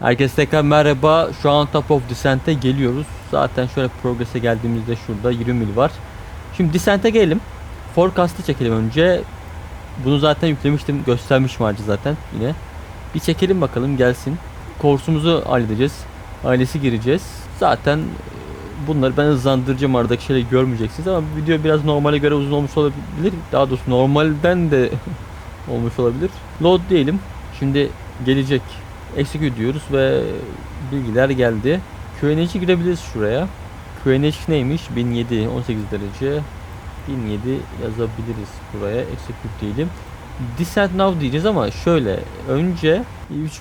Herkese tekrar merhaba. Şu an Top of Descent'e geliyoruz. Zaten şöyle Progress'e geldiğimizde şurada 20 mil var. Şimdi Descent'e gelelim. Forecast'ı çekelim önce. Bunu zaten yüklemiştim. Göstermişim harcı zaten yine. Bir çekelim bakalım gelsin. Korsumuzu halledeceğiz. Ailesi gireceğiz. Zaten e, bunları ben hızlandıracağım aradaki şeyleri görmeyeceksiniz ama video biraz normale göre uzun olmuş olabilir. Daha doğrusu normalden de olmuş olabilir. Load diyelim. Şimdi gelecek. Execute diyoruz ve bilgiler geldi. QNH'i girebiliriz şuraya. QNH neymiş? 1007 18 derece. 1007 yazabiliriz buraya. Execute diyelim. Descent now diyeceğiz ama şöyle önce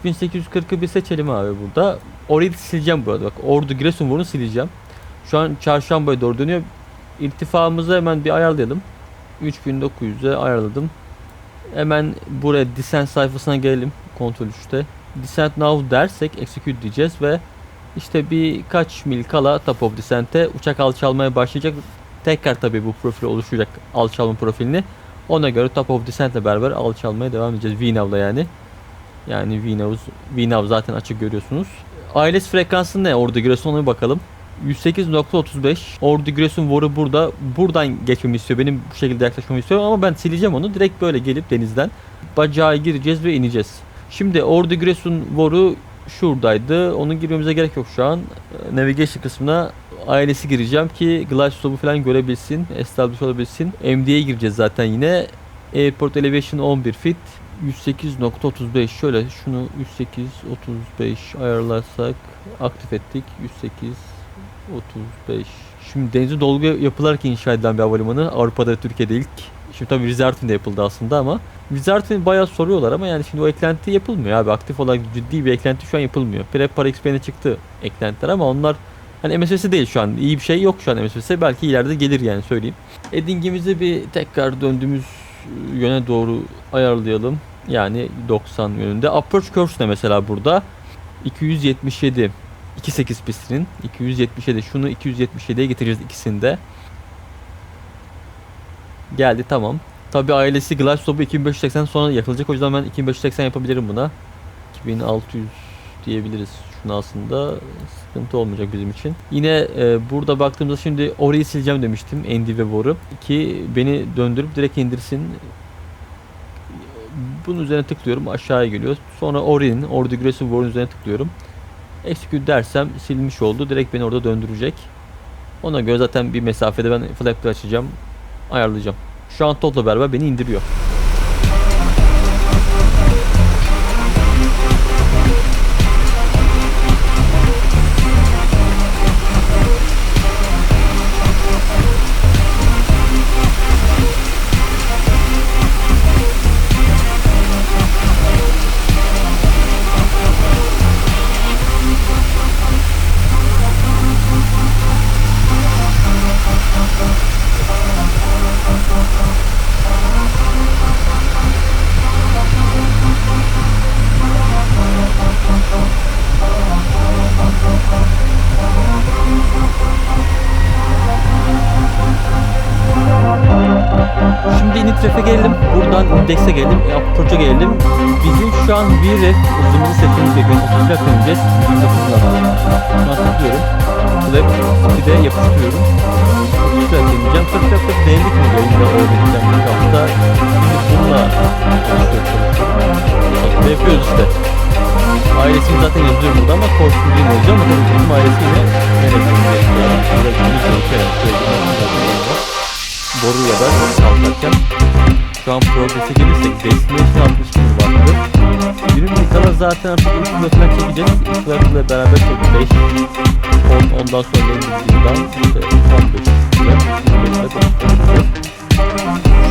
3840'ı bir seçelim abi burada. Orayı sileceğim burada bak. Ordu Giresunburnu sileceğim. Şu an çarşambaya doğru dönüyor. İrtifamızı hemen bir ayarlayalım. 3900'e ayarladım. Hemen buraya descent sayfasına gelelim. Ctrl 3'te. Descent now dersek execute diyeceğiz ve işte birkaç mil kala top of descent'e uçak alçalmaya başlayacak. Tekrar tabii bu profil oluşacak alçalma profilini. Ona göre top of descent ile beraber alçalmaya devam edeceğiz. VNAV'la yani. Yani VNAV, VNAV zaten açık görüyorsunuz. Ailesi frekansı ne? Orada Giresun bir bakalım. 108.35 Ordu Giresun Voru burada. Buradan geçmemi istiyor. Benim bu şekilde yaklaşmamı istiyor ama ben sileceğim onu. Direkt böyle gelip denizden bacağa gireceğiz ve ineceğiz. Şimdi Ordu Giresun Voru şuradaydı. Onu girmemize gerek yok şu an. Navigation kısmına ailesi gireceğim ki glide slope'u falan görebilsin. Establish olabilsin. MD'ye gireceğiz zaten yine. Airport Elevation 11 feet. 108.35 şöyle şunu 108.35 ayarlarsak aktif ettik 108.35 Şimdi denizi dolgu yapılarak inşa edilen bir havalimanı Avrupa'da Türkiye'de ilk Şimdi tabii Rize Artvin'de yapıldı aslında ama Rize Artvin bayağı soruyorlar ama yani şimdi o eklenti yapılmıyor abi aktif olarak ciddi bir eklenti şu an yapılmıyor Prep para XP'ne çıktı eklentiler ama onlar Hani MSV'si değil şu an iyi bir şey yok şu an MSV'si belki ileride gelir yani söyleyeyim Edding'imizi bir tekrar döndüğümüz yöne doğru ayarlayalım. Yani 90 yönünde. Approach curves ne mesela burada? 277 28 pistinin 277 şunu 277'ye getireceğiz ikisinde. Geldi tamam. Tabi ailesi Glass Stop'u 2580 sonra yakılacak o yüzden ben 2580 yapabilirim buna. 2600 diyebiliriz şunu aslında sıkıntı olmayacak bizim için. Yine e, burada baktığımızda şimdi orayı sileceğim demiştim Andy ve Boru ki beni döndürüp direkt indirsin. Bunun üzerine tıklıyorum aşağıya geliyor. Sonra Ori'nin, Ordu Aggressive War'un üzerine tıklıyorum. Execute dersem silmiş oldu. Direkt beni orada döndürecek. Ona göre zaten bir mesafede ben flap'ı açacağım. Ayarlayacağım. Şu an Todd'la beraber beni indiriyor. Index'e gelelim. Approach'a gelelim. Bizim şu an bir ref hızımızı setimiz bekliyoruz. 30 ref döneceğiz. 29 lira. Şu an tıklıyorum. Flap speed'e yapıştırıyorum. 30 ref deneyeceğim. 40 ref denedik mi? Yayında öğreteceğim. İlk hafta. Şimdi bununla çalışıyoruz. yapıyoruz işte. Ailesini zaten yazıyor burada ama korkusuz değil yazıyor ama tabii bizim ailesi yine yönetimiyor. Burada bir şey yapıyor. Boru ya da şu an progres'e gelirsek Destination 60 gibi vardı. 20 kala zaten artık ilk flotuna çekeceğiz. İlk flotla beraber çok 5 10 ondan sonra yıldan işte 15 flot 25 flot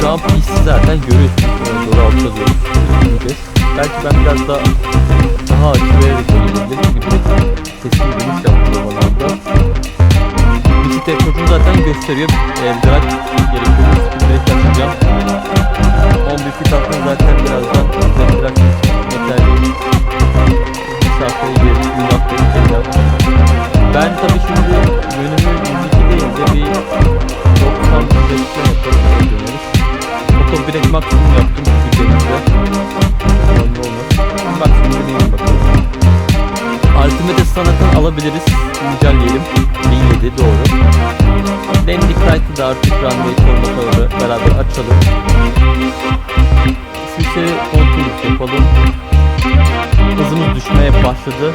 Şu an PC zaten görüyorsunuz. Doğru alçalıyoruz. Gideceğiz. Belki ben biraz daha daha açı vererek oynayabilirim. Çünkü sesini geniş yaptım o alanda. Bisiklet zaten gösteriyor. E, drag Güncelleyelim. 1007 doğru. Landing Light'ı da artık runway formatları beraber açalım. Switch'e kontrol yapalım. Hızımız düşmeye başladı.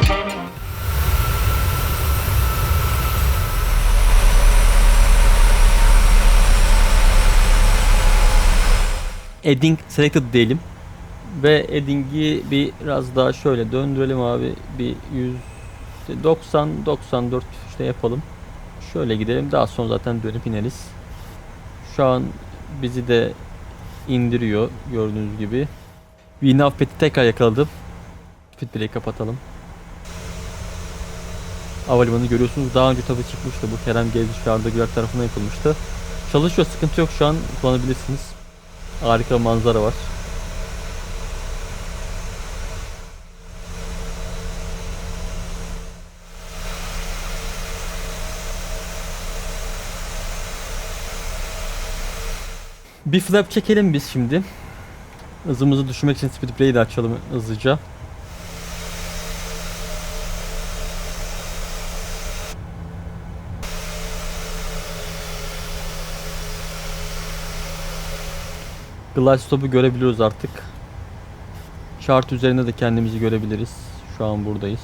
Edding selected diyelim. Ve Edding'i bir biraz daha şöyle döndürelim abi. Bir 100 işte 90 94 işte yapalım. Şöyle gidelim. Daha sonra zaten dönüp ineriz. Şu an bizi de indiriyor gördüğünüz gibi. Vinav Pet'i tekrar yakaladım. Speedbreak'i kapatalım. Havalimanı görüyorsunuz. Daha önce tabii çıkmıştı. Bu Kerem Gezmiş ve Arda Güler tarafından yapılmıştı. Çalışıyor. Sıkıntı yok. Şu an kullanabilirsiniz. Harika manzara var. Bir flap çekelim biz şimdi. Hızımızı düşürmek için speed brake'i de açalım hızlıca. Glide stop'u görebiliyoruz artık. Chart üzerinde de kendimizi görebiliriz. Şu an buradayız.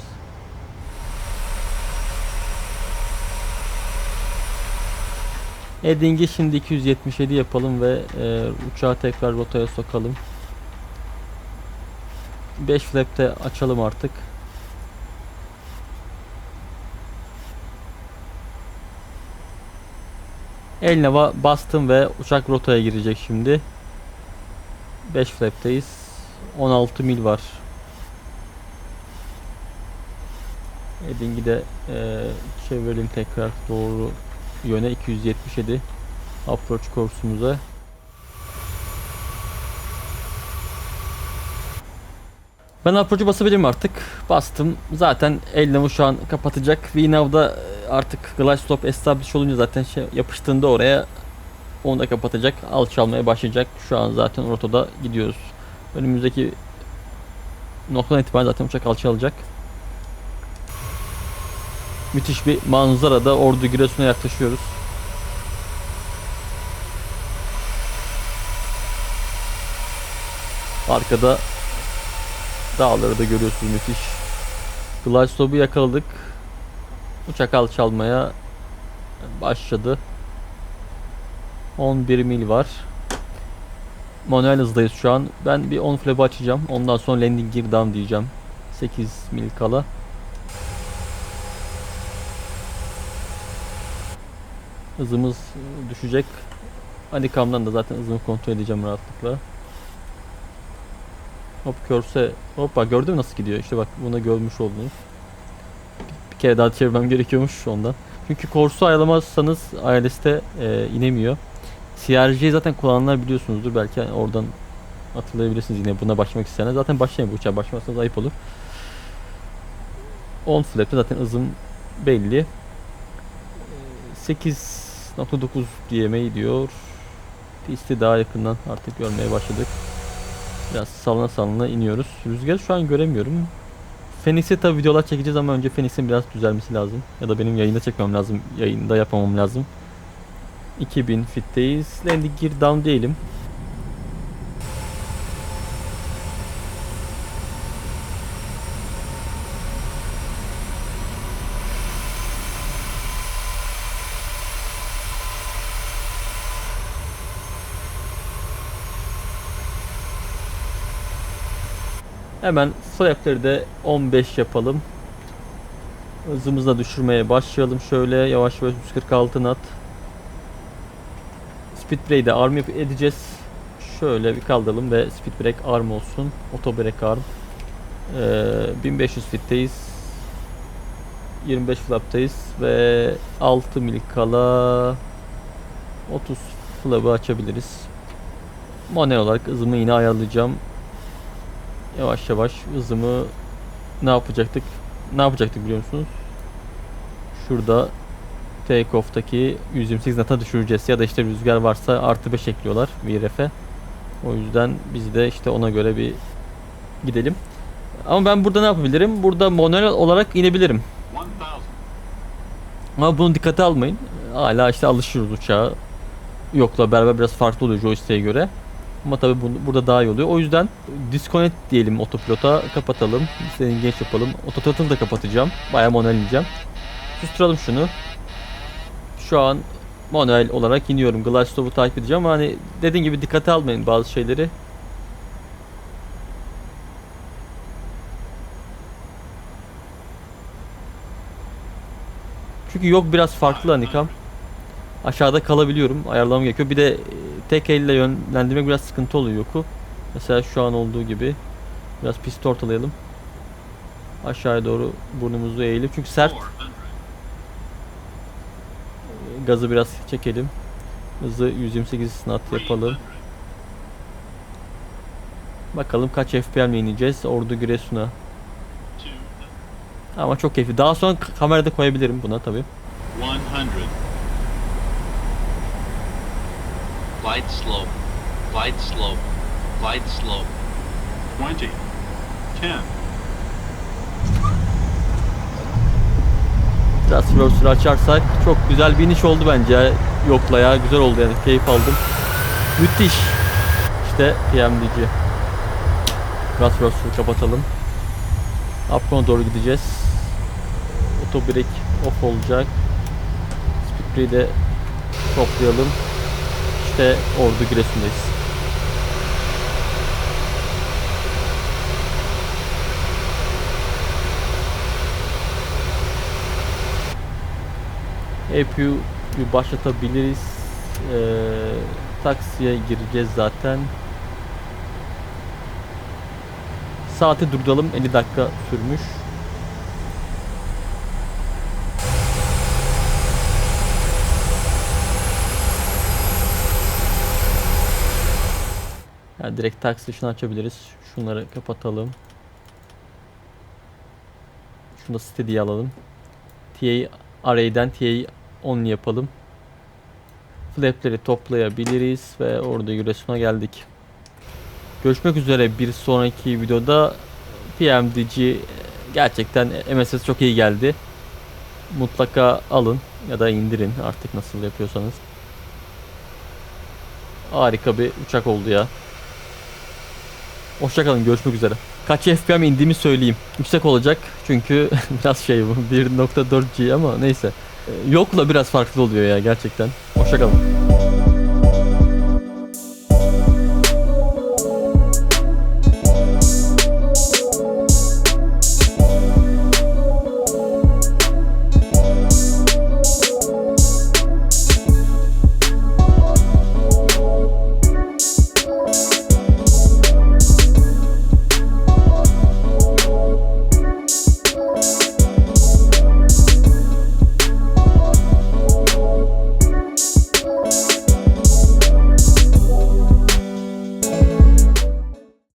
Heading'i şimdi 277 yapalım ve e, uçağı tekrar rotaya sokalım. 5 flap'te açalım artık. Eline ba- bastım ve uçak rotaya girecek şimdi. 5 flap'teyiz. 16 mil var. Heading'i de e, çevirelim tekrar doğru yöne 277 approach kursumuza. Ben approach'u basabilirim artık. Bastım. Zaten Elnav'ı şu an kapatacak. VNav'da e, artık glide stop establish olunca zaten şey yapıştığında oraya onu da kapatacak. Alçalmaya başlayacak. Şu an zaten rotada gidiyoruz. Önümüzdeki noktadan itibaren zaten uçak alçalacak. Müthiş bir manzarada Ordu Giresun'a yaklaşıyoruz. Arkada dağları da görüyorsunuz müthiş. Glide stop'u yakaladık. Uçak alçalmaya başladı. 11 mil var. Manuel hızdayız şu an. Ben bir 10 flap'ı açacağım. Ondan sonra landing gear down diyeceğim. 8 mil kala. Hızımız düşecek. Hanikam'dan da zaten hızımı kontrol edeceğim rahatlıkla. Hop körse hoppa gördün mü nasıl gidiyor? İşte bak bunu görmüş oldunuz. Bir kere daha çevirmem gerekiyormuş ondan. Çünkü korsu ayarlamazsanız ILS'te e, inemiyor. CRG'yi zaten kullananlar biliyorsunuzdur. Belki oradan hatırlayabilirsiniz yine buna başlamak isteyenler. Zaten başlayın bu uçağa başlamazsanız ayıp olur. 10 flap'te zaten hızım belli. 8.9 DMA diyor. Pisti daha yakından artık görmeye başladık. Biraz salına salına iniyoruz. Rüzgarı şu an göremiyorum. Phoenix'e tabi videolar çekeceğiz ama önce Phoenix'in biraz düzelmesi lazım. Ya da benim yayında çekmem lazım. Yayında yapamam lazım. 2000 fitteyiz. Landing gear down değilim. Hemen flapleri de 15 yapalım. Hızımızı da düşürmeye başlayalım. Şöyle yavaş yavaş 146 knot. Speed brake'i de arm edeceğiz. Şöyle bir kaldıralım ve speed brake arm olsun. Auto brake arm. Ee, 1500 fitteyiz. 25 flap'tayız ve 6 mil kala 30 flap'ı açabiliriz. Manuel olarak hızımı yine ayarlayacağım. Yavaş yavaş hızımı ne yapacaktık? Ne yapacaktık biliyor musunuz? Şurada take off'taki 128 knot'a düşüreceğiz ya da işte rüzgar varsa artı 5 ekliyorlar VRF'e. O yüzden biz de işte ona göre bir gidelim. Ama ben burada ne yapabilirim? Burada manuel olarak inebilirim. Ama bunu dikkate almayın. Hala işte alışıyoruz uçağa. Yokla beraber biraz farklı oluyor joystick'e göre. Ama tabii bu, burada daha iyi oluyor. O yüzden disconnect diyelim otopilota kapatalım. İstediğin genç yapalım. Otopilotunu da kapatacağım. Bayağı manuel ineceğim. Susturalım şunu. Şu an manuel olarak iniyorum. Glidestop'u takip edeceğim hani dediğim gibi dikkate almayın bazı şeyleri. Çünkü yok biraz farklı Anikam. Aşağıda kalabiliyorum. Ayarlamam gerekiyor. Bir de tek elle yönlendirmek biraz sıkıntı oluyor yoku. Mesela şu an olduğu gibi. Biraz pisti ortalayalım. Aşağıya doğru burnumuzu eğelim. Çünkü sert. E, Gazı biraz çekelim. Hızı 128 knot yapalım. Bakalım kaç FPM ineceğiz. Ordu Giresun'a. Ama çok keyifli. Daha sonra kamerada koyabilirim buna tabi. 100. Glide slope. Glide slope. Glide slope. 20. 10. Biraz Roadster'ı açarsak çok güzel bir iniş oldu bence. Yokla ya güzel oldu yani keyif aldım. Müthiş. İşte PMDG. Biraz Roadster'ı kapatalım. Upcon'a doğru gideceğiz. Auto brake off olacak. Speed de toplayalım. İşte Ordu Giresun'dayız. APU başlatabiliriz. Ee, taksiye gireceğiz zaten. Saati durduralım. 50 dakika sürmüş. Yani direkt taksi şunu açabiliriz. Şunları kapatalım. Şunu da steady alalım. TA array'den TA'yı 10 yapalım. Flapleri toplayabiliriz ve orada Giresun'a geldik. Görüşmek üzere bir sonraki videoda PMDG gerçekten MSS çok iyi geldi. Mutlaka alın ya da indirin artık nasıl yapıyorsanız. Harika bir uçak oldu ya. Hoşçakalın görüşmek üzere. Kaç FPM indiğimi söyleyeyim. Yüksek olacak çünkü biraz şey bu 1.4G ama neyse. Ee, Yokla biraz farklı oluyor ya gerçekten. Hoşçakalın.